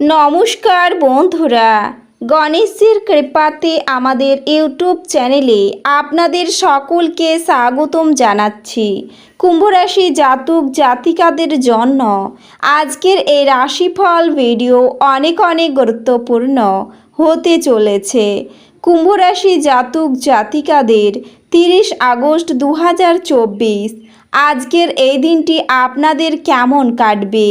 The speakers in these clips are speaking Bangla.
নমস্কার বন্ধুরা, গণেশের কৃপাতে আমাদের ইউটিউব চ্যানেলে আপনাদের সকলকে স্বাগতম জানাচ্ছি। কুম্ভরাশি জাতক জাতিকাদের জন্য আজকের এই রাশিফল ভিডিও অনেক অনেক গুরুত্বপূর্ণ হতে চলেছে। কুম্ভরাশি জাতক জাতিকাদের তিরিশ আগস্ট দু হাজার চব্বিশ, আজকের এই দিনটি আপনাদের কেমন কাটবে?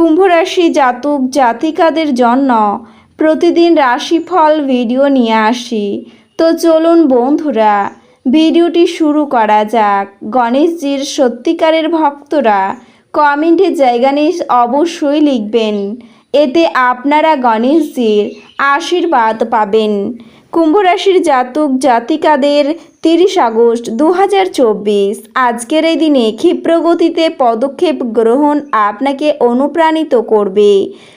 কুম্ভরাশি জাতক জাতিকাদের জন্য প্রতিদিন রাশিফল ভিডিও নিয়ে আসি। তো চলুন বন্ধুরা, ভিডিওটি শুরু করা যাক। গণেশজির সত্যিকারের ভক্তরা কমেন্টে জায়গা নিয়ে অবশ্যই লিখবেন। এতে আপনারা গণেশজির আশীর্বাদ পাবেন। কুম্ভ রাশির জাতক জাতিকাদের তিরিশ আগস্ট দু হাজার চব্বিশ। আজকের এই দিনে ক্ষিপ্রগতিতে পদক্ষেপ গ্রহণ আপনাকে অনুপ্রাণিত করবে।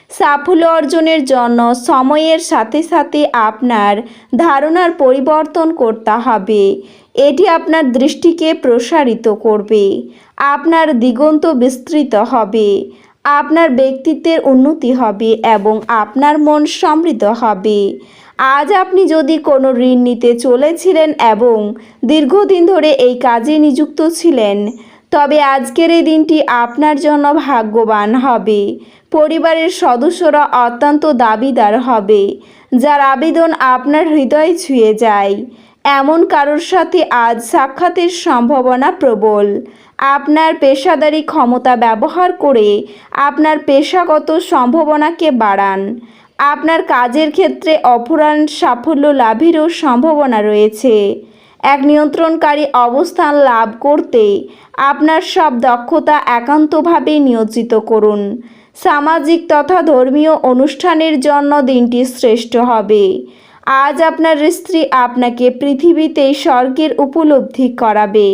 সাফল্য অর্জনের জন্য সময়ের সাথে সাথে আপনার ধারণার পরিবর্তন করতে হবে। এটি আপনার দৃষ্টিকে প্রসারিত করবে। আপনার দিগন্ত বিস্তৃত হবে। আপনার ব্যক্তিত্বের উন্নতি হবে এবং আপনার মন সমৃদ্ধ হবে। আজ আপনি যদি কোনো ঋণ নিতে চলেছিলেন এবং দীর্ঘদিন ধরে এই কাজে নিযুক্ত ছিলেন, তবে আজকের এই দিনটি আপনার জন্য ভাগ্যবান হবে। পরিবারের সদস্যরা অত্যন্ত দাবিদার হবে, যার আবেদন আপনার হৃদয় ছুঁয়ে যায়। এমন কারোর সাথে আজ সাক্ষাতের সম্ভাবনা প্রবল। আপনার পেশাদারি ক্ষমতা ব্যবহার করে আপনার পেশাগত সম্ভাবনাকে বাড়ান। আপনার কাজের ক্ষেত্রে অপরাণ সাফল্য লাভেরও সম্ভাবনা রয়েছে। এক নিয়ন্ত্রণকারী অবস্থান লাভ করতে আপনার সব দক্ষতা একান্তভাবে নিয়োজিত করুন। সামাজিক তথা ধর্মীয় অনুষ্ঠানের জন্য দিনটি শ্রেষ্ঠ হবে। আজ আপনার স্ত্রী আপনাকে পৃথিবীতে স্বর্গের উপলব্ধি করাবে।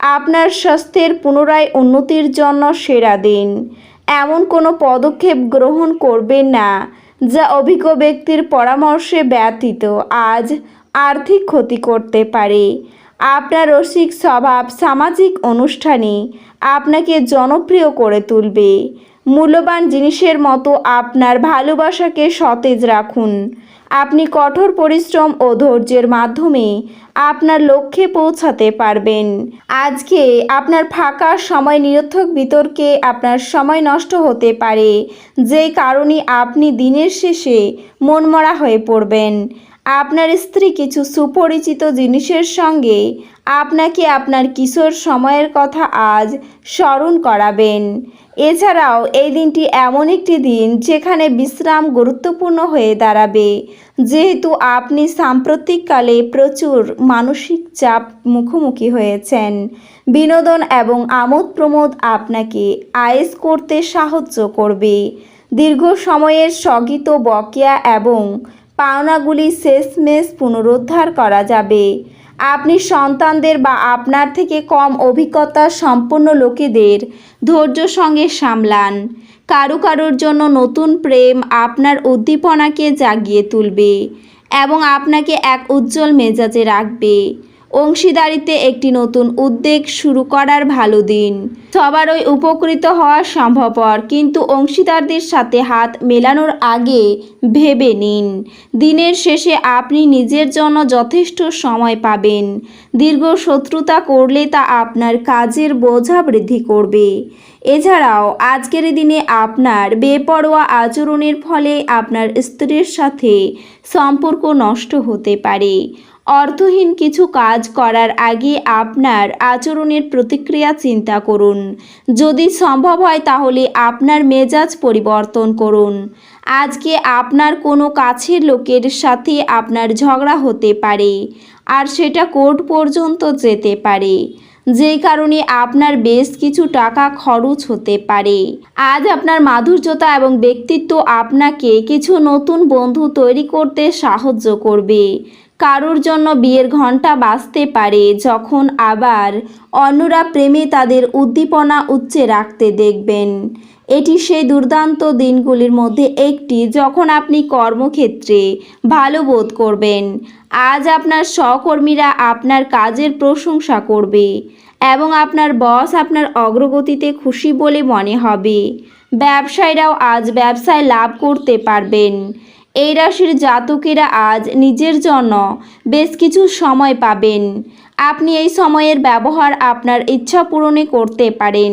আপনার স্বাস্থ্যের পুনরায় উন্নতির জন্য সেরা দিন। এমন কোনো পদক্ষেপ গ্রহণ করবেন না। যা অভিজ্ঞ ব্যক্তির পরামর্শে ব্যতীত আজ আর্থিক ক্ষতি করতে পারে। আপনার রসিক স্বভাব সামাজিক অনুষ্ঠানে আপনাকে জনপ্রিয় করে তুলবে। মূল্যবান জিনিসের মতো আপনার ভালোবাসাকে সতেজ রাখুন। আপনি কঠোর পরিশ্রম ও ধৈর্যের মাধ্যমে আপনার লক্ষ্যে পৌঁছাতে পারবেন। আজকে আপনার ফাঁকা সময় নিরর্থক বিতর্কে আপনার সময় নষ্ট হতে পারে, যে কারণে আপনি দিনের শেষে মনমরা হয়ে পড়বেন। আপনার স্ত্রী কিছু সুপরিচিত জিনিসের সঙ্গে আপনাকে আপনার কিশোর সময়ের কথা আজ স্মরণ করাবেন। এছাড়াও এই দিনটি এমন একটি দিন যেখানে বিশ্রাম গুরুত্বপূর্ণ হয়ে দাঁড়াবে। যেহেতু আপনি সাম্প্রতিককালে প্রচুর মানসিক চাপ মুখোমুখি হয়েছেন, বিনোদন এবং আমোদ প্রমোদ আপনাকে আয়েস করতে সাহায্য করবে। দীর্ঘ সময়ের স্থগিত বকেয়া এবং পাওনাগুলি শেষমেশ পুনরুদ্ধার করা যাবে। আপনি সন্তানদের বা আপনার থেকে কম অভিজ্ঞতা সম্পন্ন লোকেদের ধৈর্য সঙ্গে সামলান। কারও কারুর জন্য নতুন প্রেম আপনার উদ্দীপনাকে জাগিয়ে তুলবে এবং আপনাকে এক উজ্জ্বল মেজাজে রাখবে। অংশীদারিতে একটি নতুন উদ্যোগ শুরু করার ভালো দিন। সবারই উপকৃত হওয়া সম্ভবপর, কিন্তু অংশীদারদের সাথে হাত মেলানোর আগে ভেবে নিন। দিনের শেষে আপনি নিজের জন্য যথেষ্ট সময় পাবেন। দীর্ঘ শত্রুতা করলে তা আপনার কাজের বোঝা বৃদ্ধি করবে। এছাড়াও, আজকের দিনে আপনার বেপরোয়া আচরণের ফলে আপনার স্ত্রীর সাথে সম্পর্ক নষ্ট হতে পারে। অর্থহীন কিছু কাজ করার আগে আপনার আচরণের প্রতিক্রিয়া চিন্তা করুন। যদি সম্ভব হয় তাহলে আপনার মেজাজ পরিবর্তন করুন। আজকে আপনার কোনো কাছের লোকের সাথে আপনার ঝগড়া হতে পারে, আর সেটা কোর্ট পর্যন্ত যেতে পারে যেই কারণে আপনার বেশ কিছু টাকা খরচ হতে পারে। আজ আপনার মাধুর্যতা এবং ব্যক্তিত্ব আপনাকে কিছু নতুন বন্ধু তৈরি করতে সাহায্য করবে। কারোর জন্য বিয়ের ঘণ্টা বাজতে পারে যখন আবার অন্যরা প্রেমে তাদের উদ্দীপনা উচ্চে রাখতে দেখবেন। এটি সেই দুর্দান্ত দিনগুলির মধ্যে একটি যখন আপনি কর্মক্ষেত্রে ভালো বোধ করবেন। আজ আপনার সহকর্মীরা আপনার কাজের প্রশংসা করবে এবং আপনার বস আপনার অগ্রগতিতে খুশি বলে মনে হবে। ব্যবসায়ীরাও আজ ব্যবসায় লাভ করতে পারবেন। এই রাশির জাতকেরা আজ নিজের জন্য বেশ কিছু সময় পাবেন। আপনি এই সময়ের ব্যবহার আপনার ইচ্ছা পূরণে করতে পারেন।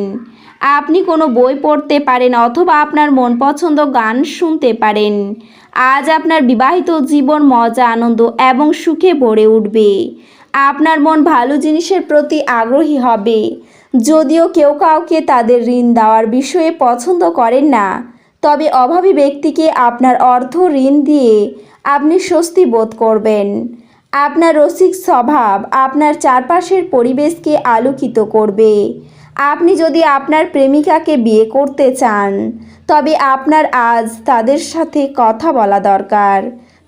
আপনি কোনো বই পড়তে পারেন অথবা আপনার মন পছন্দ গান শুনতে পারেন। আজ আপনার বিবাহিত জীবন মজা, আনন্দ এবং সুখে ভরে উঠবে। আপনার মন ভালো জিনিসের প্রতি আগ্রহী হবে। যদিও কেউ কাউকে তাদের ঋণ দেওয়ার বিষয়ে পছন্দ করেন না। তবে অভাবী ব্যক্তিকে আপনার অর্থ ঋণ দিয়ে আপনি স্বস্তি বোধ করবেন। আপনার রসিক স্বভাব আপনার চারপাশের পরিবেশকে আলোকিত করবে। আপনি যদি আপনার প্রেমিকাকে বিয়ে করতে চান, তবে আপনার আজ তাদের সাথে কথা বলা দরকার।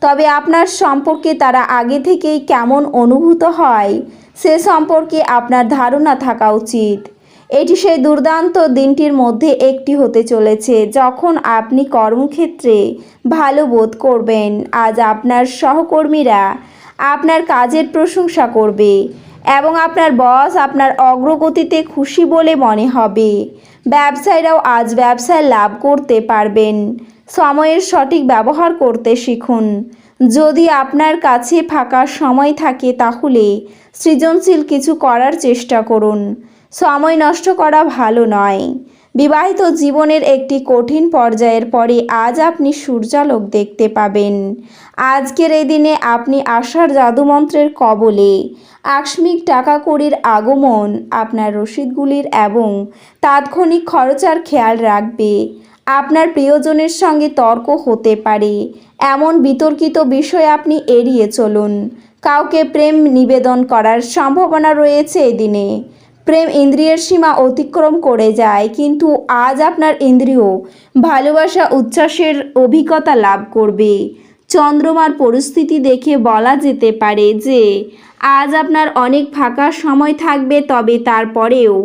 তবে আপনার সম্পর্কে তারা আগে থেকেই কেমন অনুভূত হয়, সে সম্পর্কে আপনার ধারণা থাকা উচিত। এটি সেই দুর্দান্ত দিনটির মধ্যে একটি হতে চলেছে, যখন আপনি কর্মক্ষেত্রে ভালো বোধ করবেন। আজ আপনার সহকর্মীরা আপনার কাজের প্রশংসা করবে এবং আপনার বস আপনার অগ্রগতিতে খুশি বলে মনে হবে। ব্যবসায়ীরাও আজ ব্যবসায় লাভ করতে পারবেন। সময়ের সঠিক ব্যবহার করতে শিখুন। যদি আপনার কাছে ফাঁকা সময় থাকে, তাহলে সৃজনশীল কিছু করার চেষ্টা করুন। সময় নষ্ট করা ভালো নয়। বিবাহিত জীবনের একটি কঠিন পর্যায়ের পরে আজ আপনি সূর্যালোক দেখতে পাবেন। আজকের এই দিনে আপনি আশার জাদুমন্ত্রের কবলে আকস্মিক টাকা কড়ির আগমন আপনার রসিদগুলির এবং তাৎক্ষণিক খরচার খেয়াল রাখবে। আপনার প্রিয়জনের সঙ্গে তর্ক হতে পারে। এমন বিতর্কিত বিষয় আপনি এড়িয়ে চলুন। কাউকে প্রেম নিবেদন করার সম্ভাবনা রয়েছে এদিনে দিনে। প্রেম ইন্দ্রিয়ের সীমা অতিক্রম করে যায়, কিন্তু আজ আপনার ইন্দ্রিয় ভালোবাসা, উচ্ছ্বাসের অভিজ্ঞতা লাভ করবে। চন্দ্রমার পরিস্থিতি দেখে বলা যেতে পারে যে, আজ আপনার অনেক ফাঁকা সময় থাকবে, তবে তারপরেও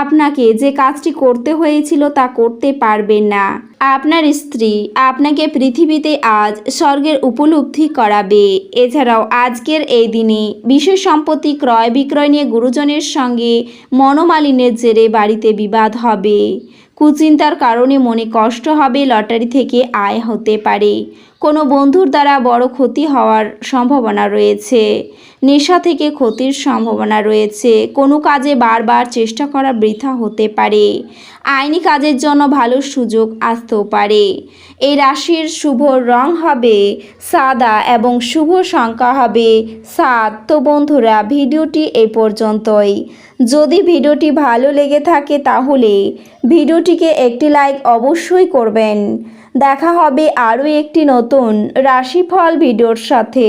আপনাকে যে কাজটি করতে হয়েছিল তা করতে পারবেন না। আপনার স্ত্রী আপনাকে পৃথিবীতে আজ স্বর্গের উপলব্ধি করাবে। এছাড়াও আজকের এই দিনে বিশেষ সম্পত্তি ক্রয় বিক্রয় নিয়ে গুরুজনের সঙ্গে মনোমালিনের জেরে বাড়িতে বিবাদ হবে। কুচিন্তার কারণে মনে কষ্ট হবে লটারি থেকে আয় হতে পারে। কোনো বন্ধুর দ্বারা বড় ক্ষতি হওয়ার সম্ভাবনা রয়েছে। নেশা থেকে ক্ষতির সম্ভাবনা রয়েছে। কোনো কাজে বারবার চেষ্টা করা বৃথা হতে পারে। আইনি কাজের জন্য ভালো সুযোগ আসতেও পারে। এই রাশির শুভ রং হবে সাদা এবং শুভ সংখ্যা হবে সাত। তো বন্ধুরা, ভিডিওটি এই পর্যন্তই। যদি ভিডিওটি ভালো লেগে থাকে তাহলে ভিডিওটিকে একটি লাইক অবশ্যই করবেন। দেখা হবে আরও একটি নতুন রাশিফল ভিডিওর সাথে।